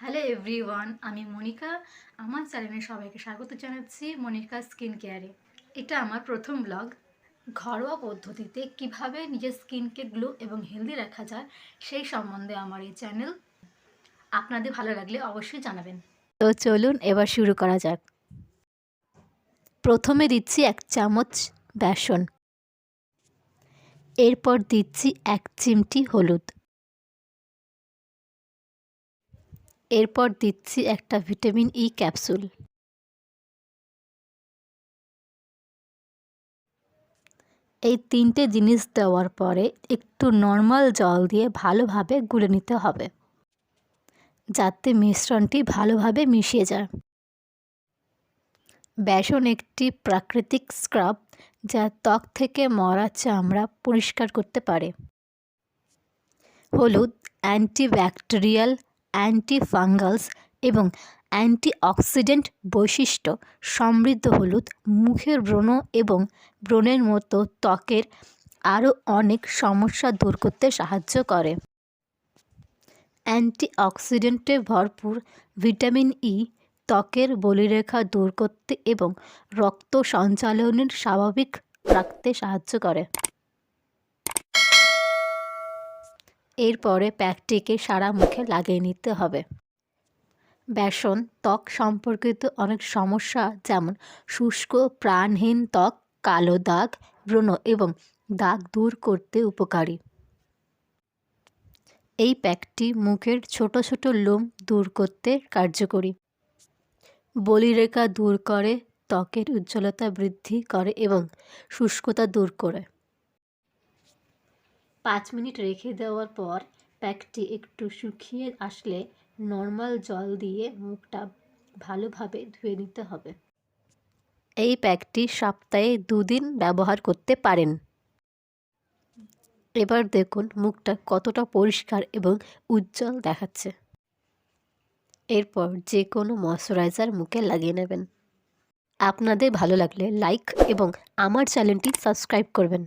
Hello everyone আমি মনিকা। আমার চ্যানেলে সবাইকে স্বাগত জানাচ্ছি মনিকা স্কিন কেয়ারে এটা আমার প্রথম ব্লগ ঘরোয়া পদ্ধতিতে কীভাবে নিজের স্কিনকে গ্লো এবং হেলদি রাখা যায় সেই সম্বন্ধে আমার এই চ্যানেল আপনাদের ভালো লাগলে অবশ্যই জানাবেন। তো চলুন এবার শুরু করা যাক। প্রথমে দিচ্ছি এক চামচ বেসন। এরপর দিচ্ছি এক চিমটি হলুদ। এরপর দিচ্ছি একটা ভিটামিন ই ক্যাপসুল। এই তিনটে জিনিস দেওয়ার পরে একটু নর্মাল জল দিয়ে ভালোভাবে গুলে নিতে হবে, যাতে মিশ্রণটি ভালোভাবে মিশে যায়। বেসন একটি প্রাকৃতিক স্ক্রাব যা ত্বক থেকে মরা চামড়া পরিষ্কার করতে পারে। হলুদ অ্যান্টিব্যাকটেরিয়াল অ্যান্টিফাঙ্গালস এবং অ্যান্টিঅক্সিডেন্ট বৈশিষ্ট্য সমৃদ্ধ হলুদ, মুখের ব্রণ এবং ব্রণের মতো ত্বকের আরও অনেক সমস্যা দূর করতে সাহায্য করে। অ্যান্টিঅক্সিডেন্টে ভরপুর ভিটামিন ই ত্বকের বলিরেখা দূর করতে এবং রক্ত সঞ্চালনের স্বাভাবিক রাখতে সাহায্য করে। এরপরে প্যাকটিকে সারা মুখে লাগিয়ে নিতে হবে। বেসন, ত্বক সম্পর্কিত অনেক সমস্যা যেমন শুষ্ক, প্রাণহীন ত্বক, কালো দাগ, ব্রণ এবং দাগ দূর করতে উপকারী। এই প্যাকটি মুখের ছোট ছোট লোম দূর করতে কার্যকরী। বলিরেখা দূর করে, ত্বকের উজ্জ্বলতা বৃদ্ধি করে এবং শুষ্কতা দূর করে। পাঁচ মিনিট রেখে দেওয়ার পর প্যাকটি একটু শুকিয়ে আসলে নর্মাল জল দিয়ে মুখটা ভালোভাবে ধুয়ে নিতে হবে। এই প্যাকটি সপ্তাহে দুদিন ব্যবহার করতে পারেন। এবার দেখুন মুখটা কতটা পরিষ্কার এবং উজ্জ্বল দেখাচ্ছে। এরপর যে কোনো ময়শ্চারাইজার মুখে লাগিয়ে নেবেন। আপনাদের ভালো লাগলে লাইক এবং আমার চ্যানেলটি সাবস্ক্রাইব করবেন।